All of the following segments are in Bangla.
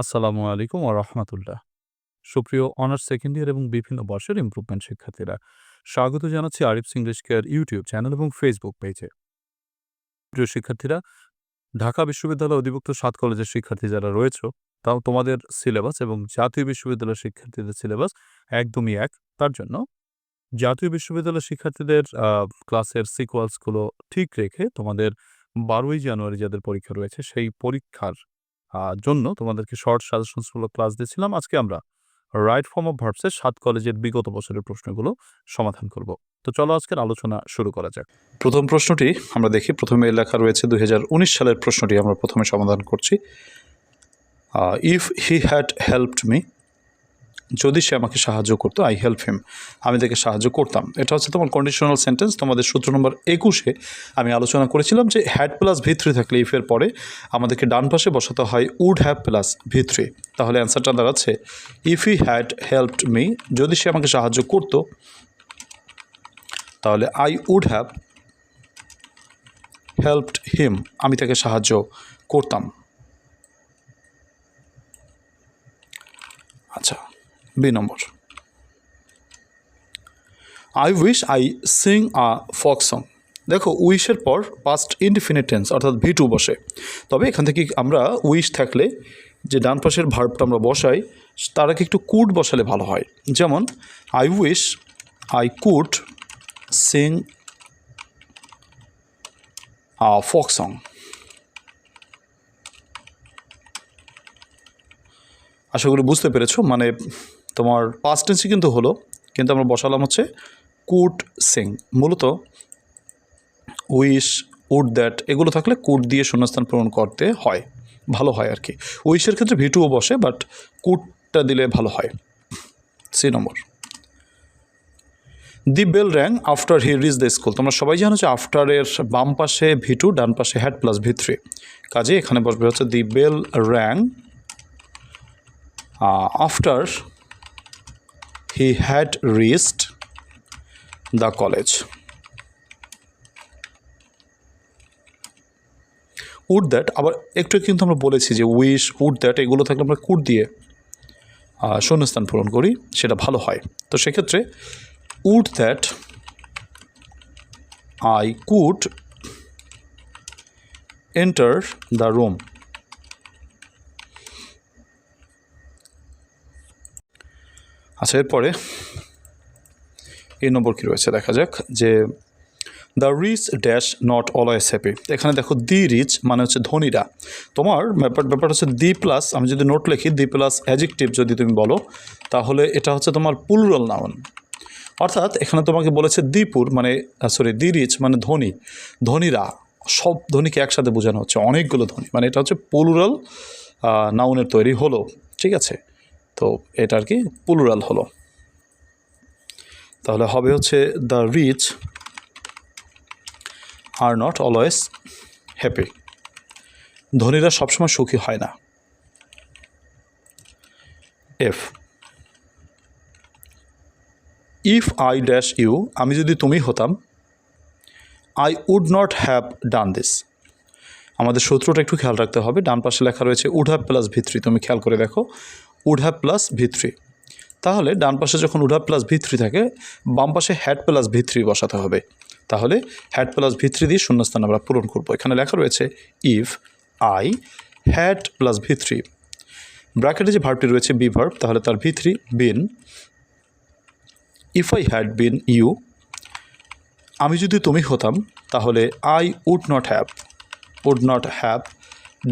আসসালামু আলাইকুম ওয়া রাহমাতুল্লাহ। সুপ্রিয় অনার্স সেকেন্ড ইয়ার এবং বিভিন্ন বর্ষের ইমপ্রুভমেন্ট শিক্ষার্থীরা, স্বাগত জানাচ্ছি Arif's English care YouTube channel এবং ফেসবুক পেজে। প্রিয় শিক্ষার্থীরা, ঢাকা বিশ্ববিদ্যালয় অধিভুক্ত সাত কলেজের শিক্ষার্থী যারা রয়েছো, তাও তোমাদের সিলেবাস এবং জাতীয় বিশ্ববিদ্যালয়ের শিক্ষার্থীদের সিলেবাস একদমই এক। তার জন্য জাতীয় বিশ্ববিদ্যালয়ের শিক্ষার্থীদের ক্লাসের সিকোয়েন্সগুলো ঠিক রেখে তোমাদের ১২ই জানুয়ারি যাদের পরীক্ষা রয়েছে, সেই পরীক্ষার জন্য তোমাদেরকে শর্ট সাজেশনসমূলক ক্লাস দিয়েছিলাম। আজকে আমরা রাইট ফর্ম অফ ভার্বসের সাত কলেজের বিগত বছরের প্রশ্নগুলো সমাধান করব। তো চলো আজকের আলোচনা শুরু করা যাক। প্রথম প্রশ্নটি আমরা দেখি প্রথমে লেখা রয়েছে দুই হাজার উনিশ সালের প্রশ্নটি আমরা প্রথমে সমাধান করছি if he had helped me যদি সে আমাকে সাহায্য করতো আই হেল্প হিম আমি তাকে সাহায্য করতাম। এটা হচ্ছে তোমার কন্ডিশনাল সেন্টেন্স তোমাদের সূত্র নম্বর একুশে আমি আলোচনা করেছিলাম যে হ্যাড প্লাস ভিত্রি থাকলে ইফের পরে আমাদেরকে ডান পাশে বসাতে হয় উড হ্যাভ প্লাস ভিত্রি তাহলে অ্যান্সারটা দাঁড়াচ্ছে if he had helped me যদি সে আমাকে সাহায্য করতো, তাহলে I would have helped him আমি তাকে সাহায্য করতাম আচ্ছা B number. I wish I sing a folk song দেখো উইশের পর পাস্ট ইনডিফিনিট টেন্স অর্থাৎ ভি টু বসে। তবে এখান থেকে আমরা উইশ থাকলে যে ডান পাশের ভার্বটা আমরা বসাই, তার আগে একটু কুড বসালে ভালো হয়। যেমন I wish I could sing a folk song আশা করি বুঝতে পেরেছ? মানে তোমার পাস্ট টেন্সই কিন্তু হলো, কিন্তু আমরা বসালাম হচ্ছে কুড সিং মূলত উইশ উড দ্যাট এগুলো থাকলে কুড দিয়ে শূন্যস্থান পূরণ করতে হয়, ভালো হয় আর কি উইশের ক্ষেত্রে ভিটুও বসে বাট কুডটা দিলে ভালো হয়। C number the bell rang after he reach the school তোমরা সবাই জানো যে আফটারের বাম পাশে ভিটু ডান পাশে হ্যাড প্লাস ভি থ্রি কাজে এখানে বসবে হচ্ছে the bell rang after he had reached the college would that আবার একটু কিন্তু আমরা বলেছি যে উইশ উড দ্যাট এগুলো থাকলে আমরা কুড দিয়ে শূন্যস্থান পূরণ করি, সেটা ভালো হয়। তো সেক্ষেত্রে would that I could enter the room আচ্ছা এরপরে এই নম্বর কী রয়েছে? দেখা যাক যে the rich dash not always happy এখানে দেখো দি রিচ মানে হচ্ছে ধনীরা। তোমার ব্যাপার ব্যাপার হচ্ছে দি প্লাস আমি যদি নোট লিখি দি প্লাস অ্যাজেক্টিভ যদি তুমি বলো, তাহলে এটা হচ্ছে তোমার পুলুরাল নাউন অর্থাৎ এখানে তোমাকে বলেছে দ্বিপুর মানে সরি দি রিচ মানে ধনী। ধনীরা, সব ধনীকে একসাথে বোঝানো হচ্ছে, অনেকগুলো ধনী। মানে এটা হচ্ছে পুলুরাল নাউনের তৈরি হলো, ঠিক আছে? তো এটা আর কি পুলুরাল হলো। তাহলে হবে হচ্ছে the rich are not always happy ধনীরা সবসময় সুখী হয় না। F if I dash you আমি যদি তুমি হতাম I would not have done this আমাদের সূত্রটা একটু খেয়াল রাখতে হবে। ডান পাশে লেখা রয়েছে উড হ্যাভ প্লাস ভিত্রি তুমি খেয়াল করে দেখো উড প্লাস ভিত্রি তাহলে ডান পাশে যখন উড হ্যাভ প্লাস ভিত্রি থাকে, বাম পাশে হ্যাড প্লাস ভিত্রি বসাতে হবে। তাহলে হ্যাড প্লাস ভিত্রি দিয়ে শূন্যস্থান আমরা পূরণ করব। এখানে লেখা রয়েছে if I had plus V three ব্র্যাকেটে যে ভার্বটি রয়েছে বি ভার্ব তাহলে তার V three been if I had been you আমি যদি তুমি হতাম, তাহলে I would not have would not have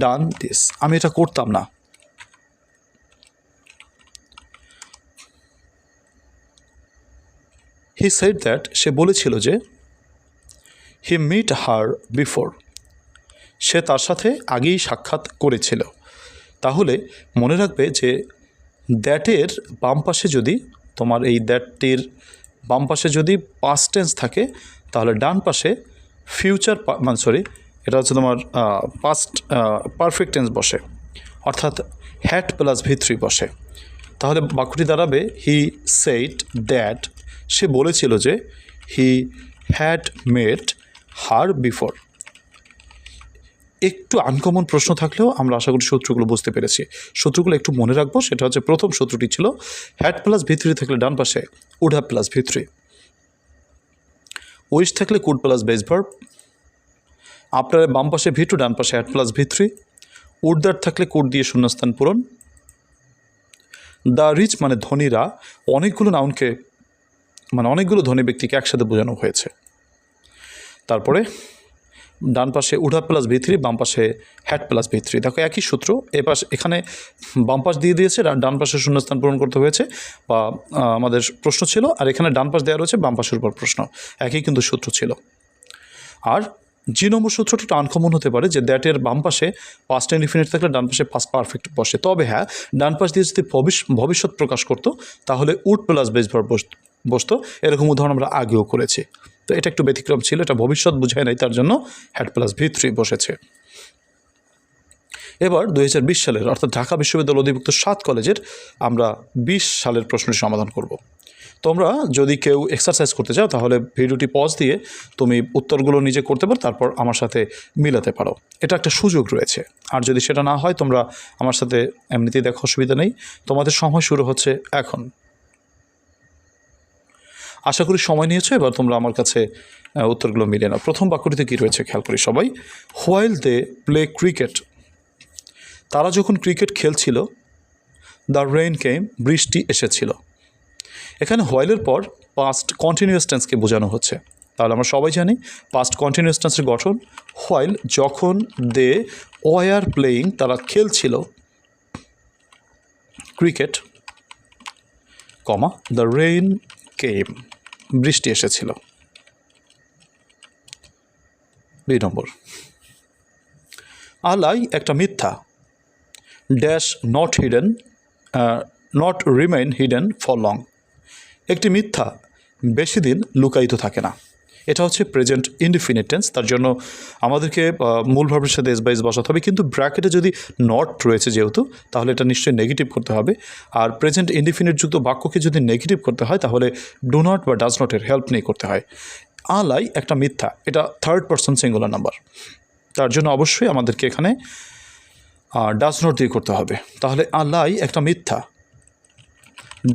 done this আমি এটা করতাম না। হি সেড দ্যাট সে বলেছিল যে হি মিট হার বিফোর সে তার সাথে আগেই সাক্ষাৎ করেছিল। তাহলে মনে রাখবে যে দ্যাটের বাম পাশে যদি তোমার এই দ্যাটটির বাম পাশে যদি পাস্ট টেন্স থাকে, তাহলে ডান পাশে ফিউচার মানে সরি এটা হচ্ছে তোমার পাস্ট পারফেক্ট টেন্স বসে। অর্থাৎ হ্যাট প্লাস ভিত্রি বসে। তাহলে বাক্যটি দাঁড়াবে হি সেইট দ্যাট সে বলেছিল যে he had made her before একটু আনকমন প্রশ্ন থাকলেও আমরা আশা করি শত্রুগুলো বুঝতে পেরেছি। শত্রুগুলো একটু মনে রাখব, সেটা হচ্ছে প্রথম শত্রুটি ছিল হ্যাড প্লাস ভিত্রি থাকলে ডান পাশে would have plus V three wish থাকলে কুড প্লাস বেস ভার্ব আপনার বাম পাশে ভিটু ডান পাশে হ্যাড প্লাস ভিত্রি উডদার থাকলে কুড দিয়ে শূন্যস্থান পূরণ। দ্য রিচ মানে ধনীরা, অনেকগুলো নাউনকে মানে অনেকগুলো ধনী ব্যক্তিকে একসাথে বোঝানো হয়েছে। তারপরে ডান পাশে উডা প্লাস ভিত্রি, বাম পাশে হ্যাট প্লাস ভিত্রি। দেখো একই সূত্র, এ পাশে এখানে বাম পাশ দিয়ে দিয়েছে ডান পাশে শূন্যস্থান পূরণ করতে হয়েছে বা আমাদের প্রশ্ন ছিল, আর এখানে ডান পাশ দেওয়া রয়েছে, বাম পাশের উপর প্রশ্ন। একই কিন্তু সূত্র ছিল। আর জি নম্বর সূত্রটা একটু আনকমন হতে পারে যে দ্যাটের বাম পাশে পাস্ট ইনডিফিনিট থাকলে ডান পাশে পাস্ট পারফেক্ট বসে। তবে হ্যাঁ ডান পাশ দিয়ে যদি ভবিষ্য ভবিষ্যৎ প্রকাশ করতো, তাহলে উড প্লাস বেস ভার বসতো। এরকম উদাহরণ আমরা আগেও করেছি। তো এটা একটু ব্যতিক্রম ছিল, এটা ভবিষ্যৎ বোঝায় নাই, তার জন্য হ্যাড প্লাস ভি থ্রি বসেছে। এবার দু দুই সালের, অর্থাৎ ঢাকা বিশ্ববিদ্যালয় অধিভুক্ত সাত কলেজের আমরা বিশ সালের প্রশ্নের সমাধান করব। তোমরা যদি কেউ এক্সারসাইজ করতে চাও, তাহলে ভিডিওটি পজ দিয়ে তুমি উত্তরগুলো নিজে করতে পারো, তারপর আমার সাথে মিলাতে পারো। এটা একটা সুযোগ রয়েছে। আর যদি সেটা না হয়, তোমরা আমার সাথে এমনিতেই দেখো অসুবিধা নেই। তোমাদের সময় শুরু হচ্ছে এখন। আশা করি সময় নিয়েছো, এবার তোমরা আমার কাছে উত্তরগুলো মিলিয়ে নাও। প্রথম বাক্যটিতে কী রয়েছে খেয়াল করি সবাই? হোয়াইল দে প্লে ক্রিকেট তারা যখন ক্রিকেট খেলছিল দ্য রেইন কেম বৃষ্টি এসেছিল। এখানে হোয়াইলের পর পাস্ট কন্টিনিউয়াস টেন্সকে বোঝানো হচ্ছে। তাহলে আমরা সবাই জানি পাস্ট কন্টিনিউয়াস টেন্সের গঠন হোয়াইল যখন দে ওয়ার প্লেয়িং তারা খেলছিল cricket comma the rain came বৃষ্টি এসেছিল। দুই নম্বর। আলাই একটা মিথ্যা। Dash not hidden not remain hidden for long একটি মিথ্যা বেশি দিন লুকায়িত থাকে না। এটা হচ্ছে প্রেজেন্ট ইনডিফিনিট টেন্স তার জন্য আমাদেরকে মূল ভাবের সাথে এস বাইস বসাতে হবে, কিন্তু ব্র্যাকেটে যদি নট রয়েছে যেহেতু, তাহলে এটা নিশ্চয়ই নেগেটিভ করতে হবে। আর প্রেজেন্ট ইনডিফিনিট যুক্ত বাক্যকে যদি নেগেটিভ করতে হয়, তাহলে ডু নট বা ডাজ নটের হেল্প নিয়ে করতে হয়। আলাই একটা মিথ্যা, এটা থার্ড পার্সন সিঙ্গুলার নাম্বার তার জন্য অবশ্যই আমাদেরকে এখানে ডাজ নট দিয়ে করতে হবে। তাহলে আলাই একটা মিথ্যা।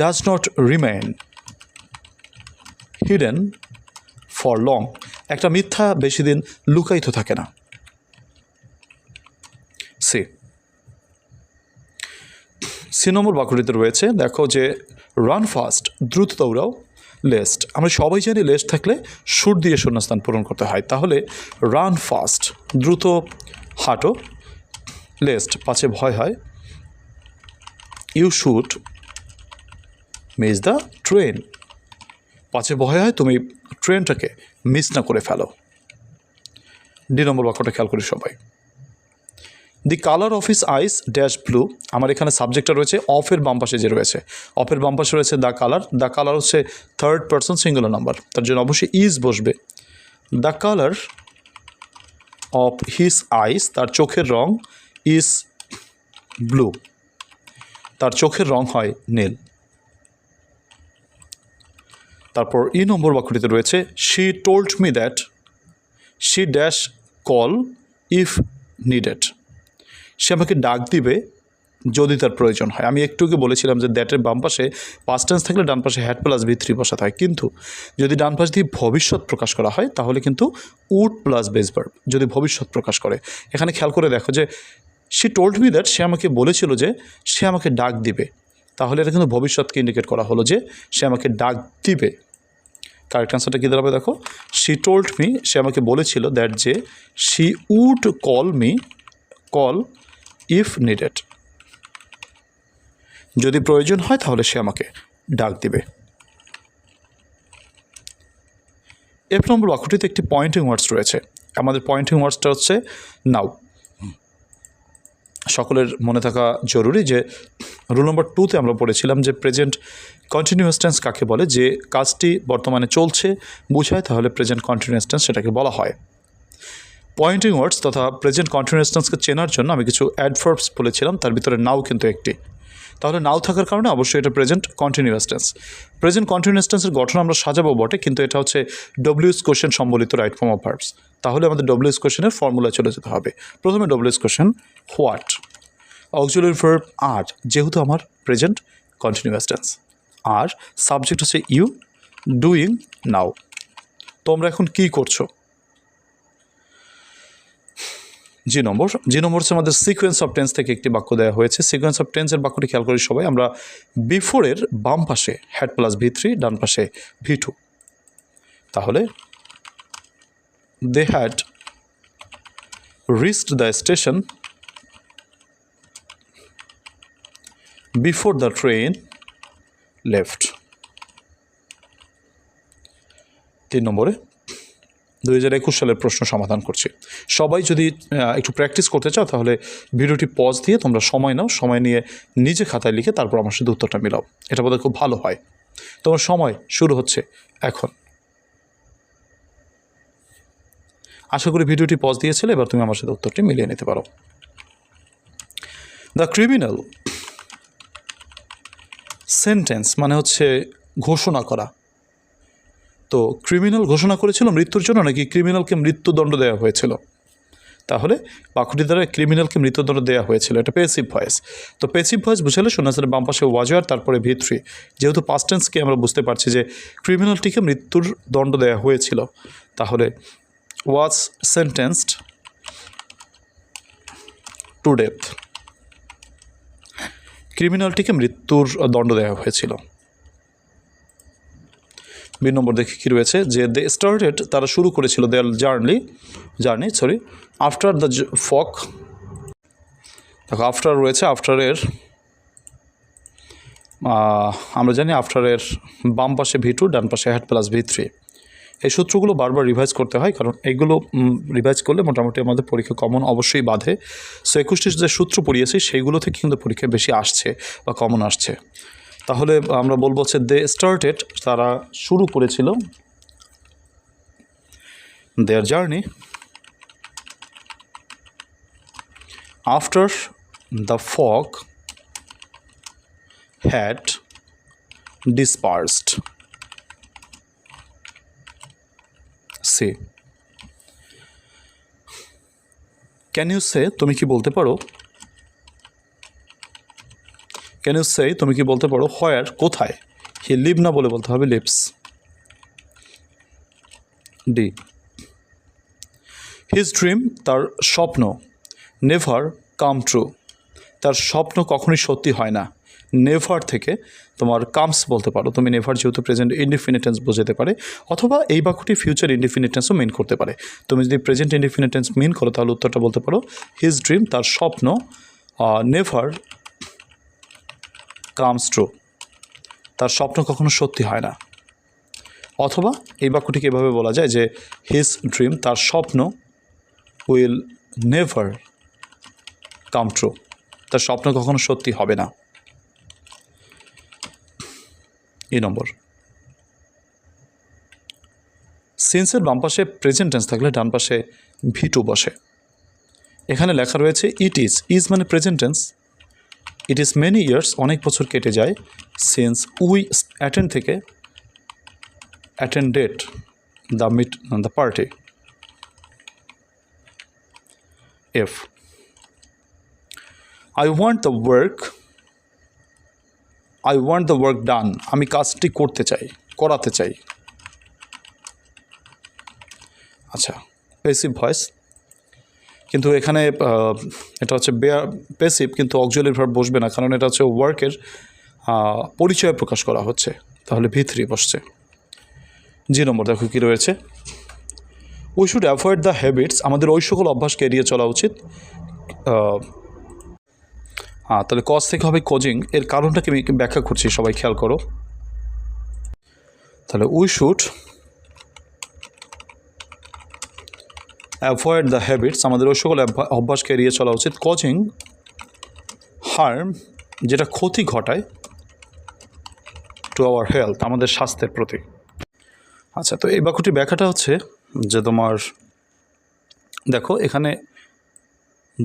Does not remain hidden for long. একটা মিথ্যা বেশি দিন লুকায়িত থাকে না। সি। সি নম্বর বাক্যটিতে রয়েছে, দেখো যে রান ফাস্ট দ্রুত দৌড়াও লেস্ট আমরা সবাই জানি লেস্ট থাকলে সুর দিয়ে শূন্যস্থান পূরণ করতে হয়। তাহলে রান ফাস্ট দ্রুত হাঁটো লেস্ট পাছে ভয় হয়। You should miss the train পাছে ভয় হয়, তুমি ট্রেনটাকে মিস না করে ফেলো। ডি নম্বর বাক্যটা খেয়াল করি সবাই। The colour of his eyes dash blue, আমার এখানে সাবজেক্টটা রয়েছে অফের বাম পাশে যে রয়েছে। অফের বাম পাশে রয়েছে দ্য কালার দ্য কালার হচ্ছে থার্ড পার্সন সিঙ্গুলার নাম্বার তার জন্য অবশ্যই ইজ বসবে। The colour of his eyes, তার চোখের রং ইজ ব্লু তার চোখের রং হয় নীল। তারপর ই নম্বর বাক্যটিতে রয়েছে she told me that she dash call if needed সে আমাকে ডাক দিবে যদি তার প্রয়োজন হয়। আমি একটুকে বলেছিলাম যে দ্যাটের বাম পাশে পাঁচ টেন্স থাকলে ডান পাশে হ্যাড প্লাস ভি থ্রি বসাতে থাকে কিন্তু যদি ডান পাশ দিয়ে ভবিষ্যৎ প্রকাশ করা হয়, তাহলে কিন্তু উড প্লাস বেস ভার্ব যদি ভবিষ্যৎ প্রকাশ করে। এখানে খেয়াল করে দেখো যে সে টোল্ড মি দ্যাট সে আমাকে বলেছিল যে সে আমাকে ডাক দিবে। তাহলে এটা কিন্তু ভবিষ্যৎকে ইন্ডিকেট করা হলো যে সে আমাকে ডাক দিবে। কারেক্ট অ্যান্সারটা কী দাঁড়াবে দেখো? শি টোল্ড মি সে আমাকে বলেছিল দ্যাট যে she would call me call if needed যদি প্রয়োজন হয় তাহলে সে আমাকে ডাক দিবে। এফ নম্বর বাক্যটিতে একটি পয়েন্টিং ওয়ার্ডস রয়েছে। আমাদের পয়েন্টিং ওয়ার্ডসটা হচ্ছে নাও সকলের মনে থাকা জরুরি যে রুল নম্বর টুতে আমরা পড়েছিলাম যে প্রেজেন্ট কন্টিনিউয়াস টেন্স কাকে বলে? যে কাজটি বর্তমানে চলছে, বোঝায়, তাহলে প্রেজেন্ট কন্টিনিউয়াস টেন্স সেটাকে বলা হয়। পয়েন্টিং ওয়ার্ডস তথা প্রেজেন্ট কন্টিনিউয়াস টেন্সকে চেনার জন্য আমি কিছু অ্যাডভার্বস বলেছিলাম, তার ভিতরে নাও কিন্তু একটি। তাহলে নাও থাকার কারণে অবশ্যই এটা present continuous tense present continuous টেন্সের গঠন আমরা সাজাবো বটে, কিন্তু এটা হচ্ছে ডব্লিউএস কোশ্চেন সম্বলিত রাইট ফর্ম অফ ভার্বস তাহলে আমাদের ডব্লিউএস কোশ্চেনের ফর্মুলা চলে যেতে হবে। প্রথমে WS question what auxiliary verb আর যেহেতু আমার প্রেজেন্ট কন্টিনিউয়াস টেন্স আর সাবজেক্ট হচ্ছে ইউ ডুইং নাও তোমরা এখন কি করছ? জি নম্বর জি নম্বর হচ্ছে আমাদের সিকোয়েন্স অফ টেন্স থেকে একটি বাক্য দেওয়া হয়েছে। সিকোয়েন্স অফ টেন্সের বাক্যটি খেয়াল করি সবাই, আমরা বিফোরের বাম পাশে হ্যাড প্লাস ভি থ্রি ডান পাশে ভি টু তাহলে they had reached the station before the train left তিন নম্বরে দুই হাজার একুশ সালের প্রশ্ন সমাধান করছি। সবাই যদি একটু প্র্যাকটিস করতে চাও, তাহলে ভিডিওটি পজ দিয়ে তোমরা সময় নাও, সময় নিয়ে নিজে খাতায় লিখে তারপর আমার সাথে উত্তরটা মিলাও। এটা বোধহয় খুব ভালো হয়। তোমার সময় শুরু হচ্ছে এখন। আশা করি ভিডিওটি পজ দিয়েছিলে, এবার তুমি আমার সাথে উত্তরটি মিলিয়ে নিতে পারো। দ্য ক্রিমিনাল সেন্টেন্স মানে হচ্ছে ঘোষণা করা। তো ক্রিমিনাল ঘোষণা করেছিল মৃত্যুর জন্য নাকি ক্রিমিনালকে মৃত্যুদণ্ড দেওয়া হয়েছিল? তাহলে বাক্যটি দ্বারা ক্রিমিনালকে মৃত্যুদণ্ড দেওয়া হয়েছিল। এটা পেসিভ ভয়েস তো পেসিভ ভয়েস বুঝালে শোনাসের বাম পাশে ওয়াজার তারপরে ভি থ্রি যেহেতু পাস্ট টেন্সকে আমরা বুঝতে পারছি যে ক্রিমিনালটিকে মৃত্যুর দণ্ড দেওয়া হয়েছিল। তাহলে ওয়াজ সেন্টেন্সড টু ডেথ ক্রিমিনালটিকে মৃত্যুর দণ্ড দেওয়া হয়েছিল। বি নম্বর দেখে কী রয়েছে? যে দে স্টার্টেড, তারা শুরু করেছিল their journey journey, sorry, after the fog. দেখো, আফটার রয়েছে, আফটারের আমরা জানি আফটারের বাম পাশে ভি টু, ডান পাশে হ্যাড প্লাস ভি থ্রি। এই সূত্রগুলো বারবার রিভাইজ করতে হয়, কারণ এগুলো রিভাইজ করলে মোটামুটি আমাদের পরীক্ষা কমন অবশ্যই বাধে। সো একুশটি যে সূত্র পড়িয়েছি, সেইগুলো থেকে কিন্তু পরীক্ষায় বেশি আসছে বা কমন আসছে। তাহলে আমরা বলব হচ্ছে দে স্টার্টেড তারা শুরু করেছিল their journey after the fog had dispersed C can you say তুমি কি বলতে পারো? ক্যান ইউ সে তুমি কি বলতে পারো হোয়ার কোথায়? হি লিভ না বলে বলতে হবে লিভস। ডি হিজ ড্রিম তার স্বপ্ন নেভার কাম ট্রু তার স্বপ্ন কখনোই সত্যি হয় না। নেভার থেকে তোমার কামস বলতে পারো। তুমি নেভার যেহেতু প্রেজেন্ট ইনডিফিনিটেন্স বোঝাতে পারে, অথবা এই বাক্যটি ফিউচার ইনডিফিনিটেন্সও মেন করতে পারে। তুমি যদি প্রেজেন্ট ইনডিফিনিটেন্স মেন করো, তাহলে উত্তরটা বলতে পারো হিজ ড্রিম তার স্বপ্ন নেভার কামস ট্রু তার স্বপ্ন কখনো সত্যি হয় না। অথবা এই বাক্যটিকে এভাবে বলা যায় যে হিজ ড্রিম তার স্বপ্ন উইল নেভার কাম ট্রু তার স্বপ্ন কখনো সত্যি হবে না। এই নম্বর। সিন্সের বাম পাশে প্রেজেন্ট টেন্স থাকলে ডান পাশে ভিটু বসে। এখানে লেখা রয়েছে ইট ইজ ইজ মানে present tense it is many years অনেক বছর কেটে যায় সিন্স উই অ্যাটেন্ড থেকে attended the meet the party F I want the work I want the work done আমি কাজটি করতে চাই, করাতে চাই। আচ্ছা পেসিভ ভয়েস কিন্তু এখানে এটা হচ্ছে পেসিভ কিন্তু অক্সুয়ালির ভার্ব বসবে না, কারণ এটা হচ্ছে ওয়ার্কের পরিচয় প্রকাশ করা হচ্ছে। তাহলে ভিতরি বসছে। জি নম্বর দেখো কী রয়েছে। We should avoid the habits আমাদের ওই সকল অভ্যাসকে এড়িয়ে চলা উচিত। হ্যাঁ তাহলে কজ থেকে হবে কোজিং এর কারণটাকে আমি ব্যাখ্যা করছি, সবাই খেয়াল করো। তাহলে we should avoid the habits আমাদের ওই সকল অভ্যা- অভ্যাসকে এড়িয়ে চলা উচিত। কোচিং হার্ম যেটা ক্ষতি ঘটায় টু আওয়ার হেলথ আমাদের স্বাস্থ্যের প্রতি। আচ্ছা তো এই বাক্যটি ব্যাখ্যাটা হচ্ছে যে তোমার, দেখো, এখানে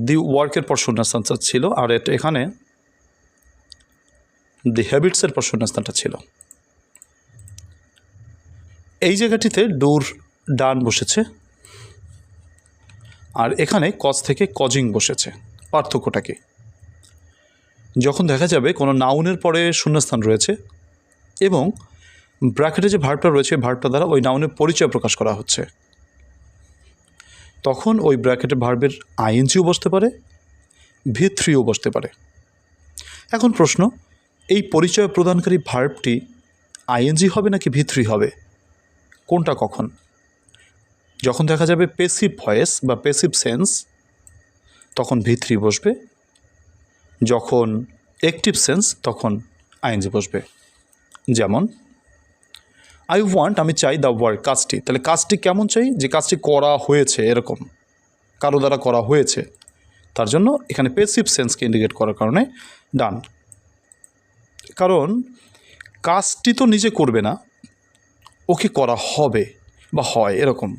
দি ওয়ার্কের পর শূন্যস্থানটা ছিল, আর এটা এখানে দি হ্যাবিটসের পর শূন্যস্থানটা ছিল। এই জায়গাটিতে ডোর ডান বসেছে। আর এখানে কজ থেকে কজিং বসেছে, পার্থক্যটা কি? যখন দেখা যাবে কোনো নাউনের পরে শূন্যস্থান রয়েছে এবং ব্র্যাকেটে যে ভার্বটা রয়েছে ভার্বটা দ্বারা ওই নাউনের পরিচয় প্রকাশ করা হচ্ছে। তখন ওই ব্র্যাকেটে ভার্বের আইএনজিও বসতে পারে ভি থ্রিও বসতে পারে। এখন প্রশ্ন, এই পরিচয় প্রদানকারী ভার্বটি আইএনজি হবে নাকি ভি থ্রি হবে? কোনটা কখন? যখন দেখা যাবে পেসিভ ভয়েস বা পেসিভ সেন্স তখন ভি থ্রি বসবে। যখন অ্যাক্টিভ সেন্স তখন আইএনজি বসবে। যেমন আই ওয়ান্ট আমি চাই দ্য ওয়ার্ক কাজটি। তাহলে কাজটি কেমন চাই? যে কাজটি করা হয়েছে, এরকম। কারও দ্বারা করা হয়েছে। তার জন্য এখানে পেসিভ সেন্সকে ইন্ডিকেট করার কারণে ডান কারণ, কাজটি তো নিজে করবে না, ওকে করা হবে বা হয়, এরকম।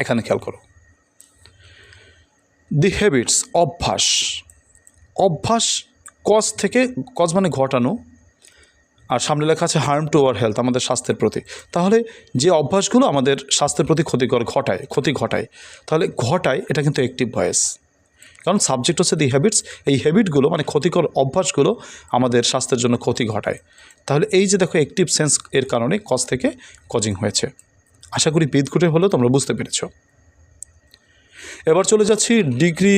এখানে খেয়াল করো। দি হ্যাবিটস অভ্যাস। অভ্যাস কজ থেকে কজ মানে ঘটানো। আর সামনে লেখা আছে হার্ম টু আওয়ার হেলথ আমাদের স্বাস্থ্যের প্রতি। তাহলে যে অভ্যাসগুলো আমাদের স্বাস্থ্যের প্রতি ক্ষতিকর ঘটায়, ক্ষতি ঘটায়, তাহলে ঘটায় এটা কিন্তু অ্যাক্টিভ ভয়েস কারণ সাবজেক্ট হচ্ছে দি হ্যাবিটস এই হ্যাবিটগুলো মানে ক্ষতিকর অভ্যাসগুলো আমাদের স্বাস্থ্যের জন্য ক্ষতি ঘটায়। তাহলে এই যে দেখো অ্যাক্টিভ সেন্স এর কারণে কজ থেকে কজিং হয়েছে। আশা করি বিদঘুটে হলেও তোমরা বুঝতে পেরেছ। এবার চলে যাচ্ছি degree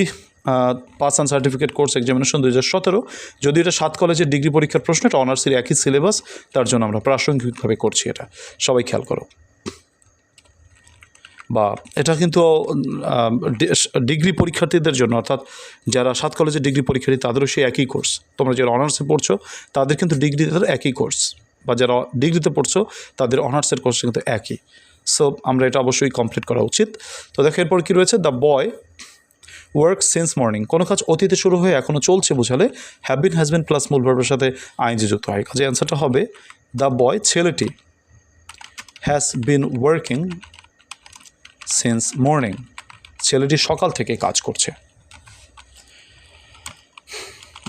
pass and certificate course examination দু হাজার সতেরো। যদি এটা সাত কলেজের ডিগ্রি পরীক্ষার প্রশ্ন, এটা অনার্সের একই সিলেবাস তার জন্য আমরা প্রাসঙ্গিকভাবে করছি এটা। সবাই খেয়াল করো। বা এটা কিন্তু ডিগ্রি পরীক্ষার্থীদের জন্য, অর্থাৎ যারা সাত কলেজের ডিগ্রি পরীক্ষার্থী, তাদেরও সেই একই কোর্স তোমরা যারা অনার্সে পড়ছো, তাদের কিন্তু ডিগ্রিতে একই কোর্স বা যারা ডিগ্রিতে পড়ছো, তাদের অনার্সের কোর্স কিন্তু একই। সো আমরা এটা অবশ্যই কমপ্লিট করা উচিত। তো দেখো, এরপর কী রয়েছে? The boy work since morning কোনো কাজ অতীতে শুরু হয়ে এখনও চলছে বোঝালে have been has been plus মূল ভার্বের সাথে আইনজি যুক্ত। হয় কাজে অ্যান্সারটা হবে দ্য বয় ছেলেটি has been working since morning ছেলেটি সকাল থেকে কাজ করছে।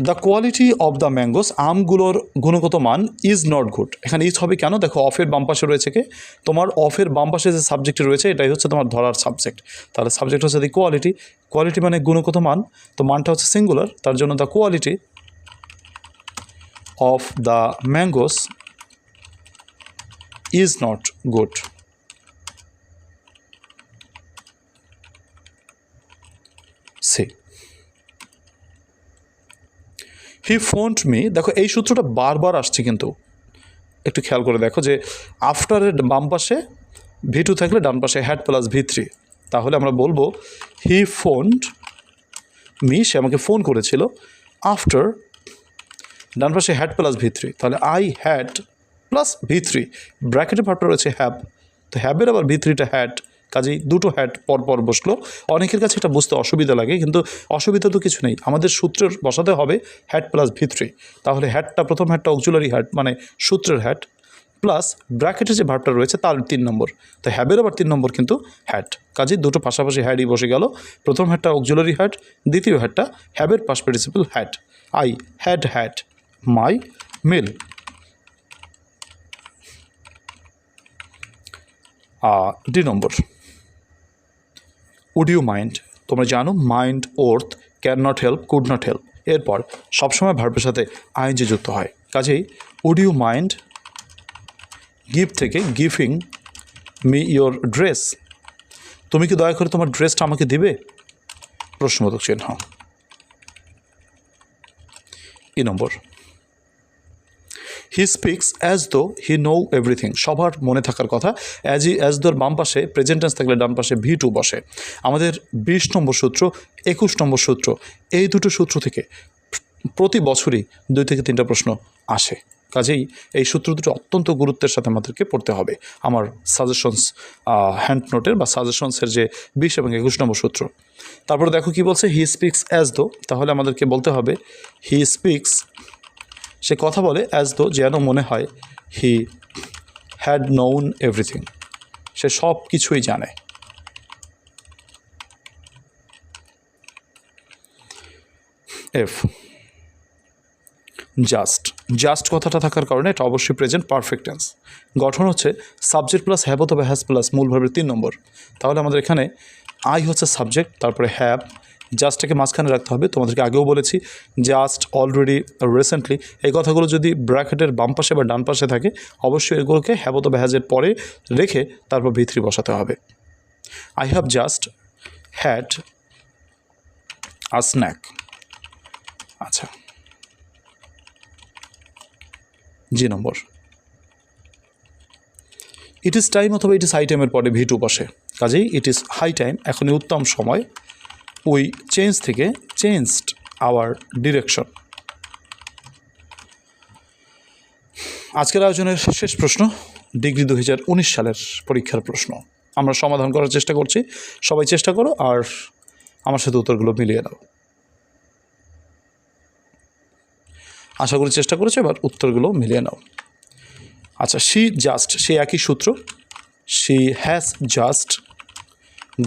The quality of the mangoes আমগুলোর গুণগত মান ইজ নট গুড এখানে ইজ হবে কেন? দেখো অফের বাম পাশে রয়েছে কে? তোমার অফের বাম পাশে যে সাবজেক্ট রয়েছে, এটাই হচ্ছে তোমার ধরার সাবজেক্ট তাহলে সাবজেক্ট হচ্ছে দি কোয়ালিটি কোয়ালিটি মানে গুণগত মান, তো মানটা হচ্ছে সিঙ্গুলার তার জন্য the quality of the mangoes is not good C he phoned me দেখো, এই সূত্রটা বারবার আসছে কিন্তু। একটু খেয়াল করে দেখো যে আফটারের বাম পাশে ভি টু থাকলে ডান পাশে হ্যাড প্লাস ভি থ্রি তাহলে আমরা বলব হি ফোন্ড মি সে আমাকে ফোন করেছিল আফটার ডান পাশে হ্যাড প্লাস ভি থ্রি তাহলে I had plus V three ব্র্যাকেটে ভাবটা রয়েছে হ্যাব তো হ্যাবের আবার ভি থ্রিটা হ্যাড কাজেই দুটো হ্যাট পর পর বসল। অনেকের কাছে এটা বুঝতে অসুবিধা লাগে, কিন্তু অসুবিধা তো কিছু নেই। আমাদের সূত্রের বসাতে হবে হ্যাট প্লাস ভি থ্রি তাহলে হ্যাটটা প্রথম হ্যাডটা অক্সুলারি হ্যাট মানে সূত্রের হ্যাট প্লাস ব্র্যাকেটে যে ভাবটা রয়েছে তার তিন নম্বর। তো হ্যাবের আবার তিন নম্বর কিন্তু হ্যাট কাজেই দুটো পাশাপাশি হ্যাডই বসে গেল। প্রথম হ্যাডটা অক্সুলারি হ্যাট দ্বিতীয় হ্যাটটা হ্যাবের past participle had I had had my meal D number. Would you mind তোমরা জানো mind worth can not help could not help এরপর, সবসময় ভার্বের সাথে আইনজি যুক্ত হয়। কাজেই উড ইউ মাইন্ড গিভ থেকে গিভিং মি ইয়োর ড্রেস তুমি কি দয়া করে তোমার ড্রেসটা আমাকে দিবে? প্রশ্নবোধক চিহ্ন। ই নম্বর। He speaks as though he know everything সবার মনে থাকার কথা অ্যাজ ই অ্যাজ দোর বাম পাশে প্রেজেন্টেন্স থাকলে ডান পাশে ভি টু বসে। আমাদের বিশ নম্বর সূত্র, একুশ নম্বর সূত্র, এই দুটো সূত্র থেকে প্রতি বছরই দুই থেকে তিনটা প্রশ্ন আসে। কাজেই এই সূত্র দুটো অত্যন্ত গুরুত্বের সাথে আমাদেরকে পড়তে হবে। আমার সাজেশনস হ্যান্ড নোটের বা সাজেশনসের যে বিশ এবং একুশ নম্বর সূত্র। তারপরে দেখো কি বলছে হি স্পিক্স অ্যাজ দো তাহলে আমাদেরকে বলতে হবে হি স্পিক্স সে কথা বলে অ্যাজ দো যেন মনে হয় হি হ্যাড নোন এভরিথিং সে সব কিছুই জানে। এফ জাস্ট জাস্ট কথাটা থাকার কারণে এটা অবশ্যই প্রেজেন্ট পারফেক্ট টেন্স গঠন হচ্ছে সাবজেক্ট প্লাস হ্যাভ অথবা হ্যাজ প্লাস মূল ভাবের তিন নম্বর। তাহলে আমাদের এখানে আই হচ্ছে সাবজেক্ট তারপরে হ্যাভ জাস্টটাকে মাঝখানে রাখতে হবে। তোমাদেরকে আগেও বলেছি, জাস্ট অলরেডি রিসেন্টলি এই কথাগুলো যদি ব্র্যাকেটের বাম পাশে বা ডান পাশে থাকে, অবশ্যই এগুলোকে হ্যাভ অথবা হ্যাজের পরে রেখে তারপর ভিত্রি বসাতে হবে। I have just had a snack আচ্ছা। G number. It is time অথবা ইট ইজ হাই টাইমের পরে ভি টু বসে। কাজেই ইট ইজ হাই টাইম এখনই উত্তম সময়। উই চেঞ্জ থেকে চেঞ্জড আওয়ার ডিরেকশন আজকের আয়োজনের শেষ প্রশ্ন, ডিগ্রি দু হাজার উনিশ সালের পরীক্ষার প্রশ্ন। আমরা সমাধান করার চেষ্টা করছি। সবাই চেষ্টা করো আর আমার সাথে উত্তরগুলো মিলিয়ে দাও আশা করি চেষ্টা করেছ, এবার উত্তরগুলো মিলিয়ে নাও। আচ্ছা শি জাস্ট সে একই সূত্র। She has just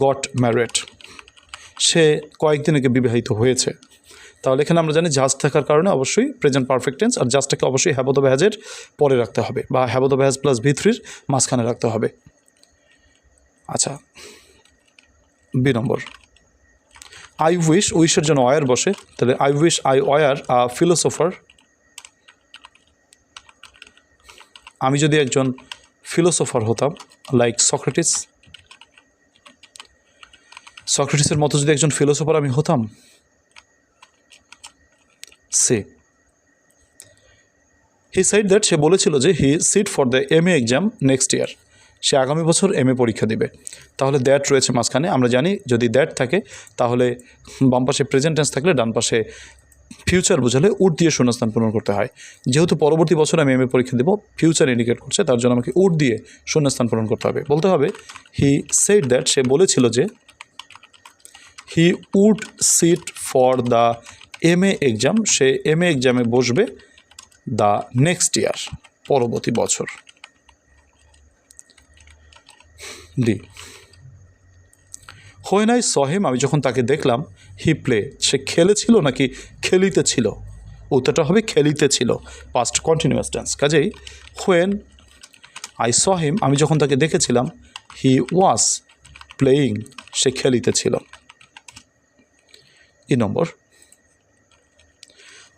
got married সে কয়েকদিন আগে বিবাহিত হয়েছে। তাহলে এখানে আমরা জানি জাস্ট থাকার কারণে অবশ্যই প্রেজেন্ট পারফেক্ট টেন্স আর জাস্টটাকে অবশ্যই হ্যাবত ভ্যাজের পরে রাখতে হবে বা হ্যাবত ভ্যাজ প্লাস ভি থ্রির মাঝখানে রাখতে হবে। আচ্ছা বি নম্বর। আই উইশ উইশের জন্য অয়ার বসে। তাহলে I wish I were a philosopher আমি যদি একজন ফিলোসোফার হতাম লাইক সক্রেটিস সক্রেটিসের মতো যদি একজন ফিলোসোফার আমি হতাম? সে। হি সাইড দ্যাট সে বলেছিল যে he sit for the M A exam next year সে আগামী বছর এম এ পরীক্ষা দিবে। তাহলে দ্যাট রয়েছে মাঝখানে। আমরা জানি যদি দ্যাট থাকে, তাহলে বাম পাশে প্রেজেন্ট টেন্স থাকলে ডান পাশে ফিউচার বোঝালে উড দিয়ে শূন্যস্থান পূরণ করতে হয়। যেহেতু পরবর্তী বছর আমি এম এ পরীক্ষা দেবো ফিউচার ইন্ডিকেট করছে, তার জন্য আমাকে উট দিয়ে শূন্যস্থান পূরণ করতে হবে। বলতে হবে হি সেড দ্যাট সে বলেছিল যে he would sit for the M A exam say M A এক্সামে বসবে দ্য নেক্সট ইয়ার পরবর্তী বছর। ডি হোয়েন আই সহেম আমি যখন তাকে দেখলাম হি প্লে সে খেলেছিল নাকি খেলিতেছিল? উত্তরটা হবে খেলিতেছিল। পাস্ট কন্টিনিউয়াস টেন্স কাজেই হোয়েন আই সহেম আমি যখন তাকে দেখেছিলাম হি ওয়াজ প্লেয়িং সে খেলিতেছিল। E number.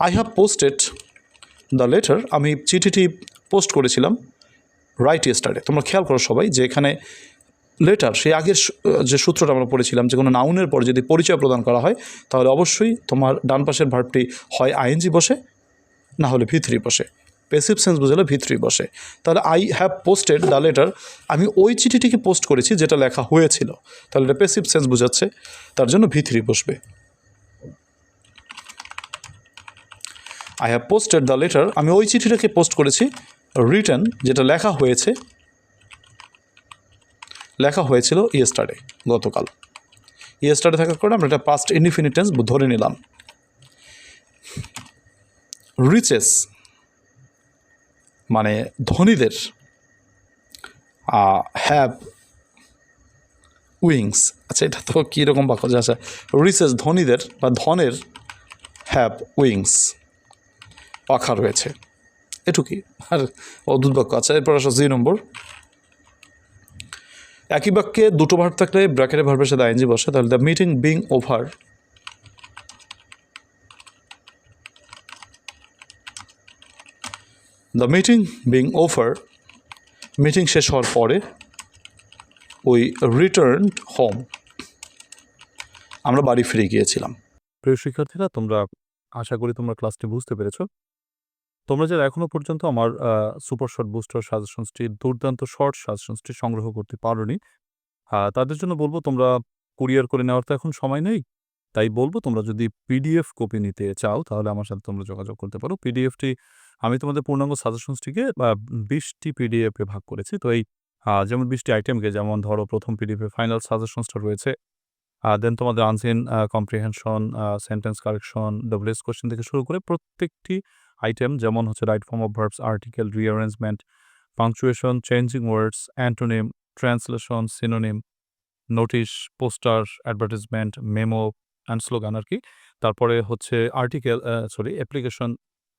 I have posted the letter আমি চিঠিটি পোস্ট করেছিলাম রাইট ইয়েস্টারডে তোমরা খেয়াল করো সবাই যে এখানে লেটার সেই আগের যে সূত্রটা আমরা পড়েছিলাম, যে কোনো নাউনের পর যদি পরিচয় প্রদান করা হয়, তাহলে অবশ্যই তোমার ডান পাশের ভার্বটি হয় আইএনজি বসে, না হলে ভিথরি বসে। পেসিভ সেন্স বুঝালে ভিথরি বসে। তাহলে I have posted the letter আমি ওই চিঠিটিকে পোস্ট করেছি যেটা লেখা হয়েছিল। তাহলে এটা পেসিভ সেন্স বোঝাচ্ছে। তার জন্য ভিথরি বসবে। I have posted the letter আমি ওই চিঠিটাকে পোস্ট করেছি রিটার্ন যেটা লেখা হয়েছে, লেখা হয়েছিল ইয়েস্টারডে গতকাল। ইয়েস্টারডে থাকার কারণে আমরা এটা পাস্ট ইনডিফিনিটেন্স ধরে নিলাম। রিচেস মানে ধনীদের হ্যাভ উইংস আচ্ছা এটা তো কীরকম বাক্য? আচ্ছা রিচেস ধনীদের বা ধনের হ্যাভ উইংস পাখা রয়েছে। এটুকুই। আর অদ্ভুত বাক্য আচ্ছা এরপর আসা জি নম্বর। একই বাক্যে দুটো ভার্ব থাকলে ব্র্যাকেটের ভার্বের সাথে আইনজি বসে। তাহলে the meeting being over the meeting being over meeting শেষ হওয়ার পরে উই রিটার্ন হোম আমরা বাড়ি ফিরে গিয়েছিলাম। প্রিয় শিক্ষার্থীরা, তোমরা, আশা করি তোমরা ক্লাসটি বুঝতে পেরেছ। তোমরা যারা এখনও পর্যন্ত আমার সুপার শর্ট বুস্টার সাজেশনসটি দুর্দান্ত শর্ট সাজেশনসটি সংগ্রহ করতে পারোনি তাদের জন্য বলব তোমরা কুরিয়ার করে নেওয়ার তো এখন সময় নেই, তাই বলব তোমরা যদি পিডিএফ কপি নিতে চাও, তাহলে আমার সাথে তোমরা যোগাযোগ করতে পারো। পিডিএফটি আমি তোমাদের পূর্ণাঙ্গ সাজেশনসটিকে বিশটি পিডিএফে ভাগ করেছি, তো এই যেমন বিশটি আইটেমকে যেমন ধরো প্রথম পিডিএফে ফাইনাল সাজেশনসটা রয়েছে দেন তোমাদের unseen comprehension sentence correction W S question থেকে শুরু করে প্রত্যেকটি আইটেম যেমন হচ্ছে right form of verbs article rearrangement punctuation changing words antonym translation synonym notice poster advertisement memo and slogan আর কি। তারপরে হচ্ছে article sorry application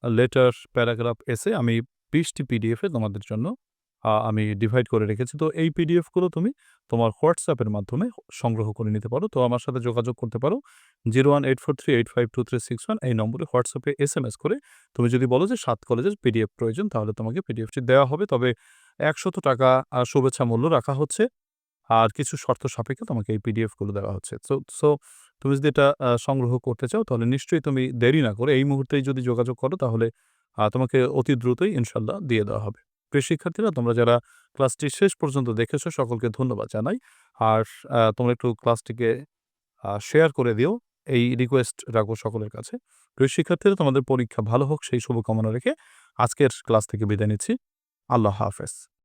letter, paragraph, essay আমি বিশটি পিডিএফে তোমাদের জন্য আমি ডিভাইড করে রেখেছি। তো এই পিডিএফগুলো তুমি তোমার হোয়াটসঅ্যাপের মাধ্যমে সংগ্রহ করে নিতে পারো। তো আমার সাথে যোগাযোগ করতে পারো 01843852361 এই নম্বরে WhatsApp এ এসএমএস করে তুমি যদি বলো যে সাত কলেজের পিডিএফ প্রয়োজন, তাহলে তোমাকে পিডিএফটি দেওয়া হবে। তবে একশত টাকা শুভেচ্ছা মূল্য রাখা হচ্ছে। আর কিছু শর্ত সাপেক্ষে তোমাকে এই পিডিএফগুলো দেওয়া হচ্ছে। সো সো তুমি যদি এটা সংগ্রহ করতে চাও, তাহলে নিশ্চয়ই তুমি দেরি না করে এই মুহূর্তেই যদি যোগাযোগ করো, তাহলে তোমাকে অতি দ্রুতই ইনশাল্লাহ দিয়ে দেওয়া হবে। প্রিয় শিক্ষার্থীরা তোমরা যারা ক্লাসটি শেষ পর্যন্ত দেখেছ, সকলকে ধন্যবাদ জানাই। আর তোমরা একটু ক্লাসটিকে শেয়ার করে দিও। এই রিকোয়েস্ট রাখব সকলের কাছে। প্রিয় শিক্ষার্থীরা তোমাদের পরীক্ষা ভালো হোক, সেই শুভকামনা রেখে আজকের ক্লাস থেকে বিদায় নিচ্ছি। আল্লাহ হাফেজ।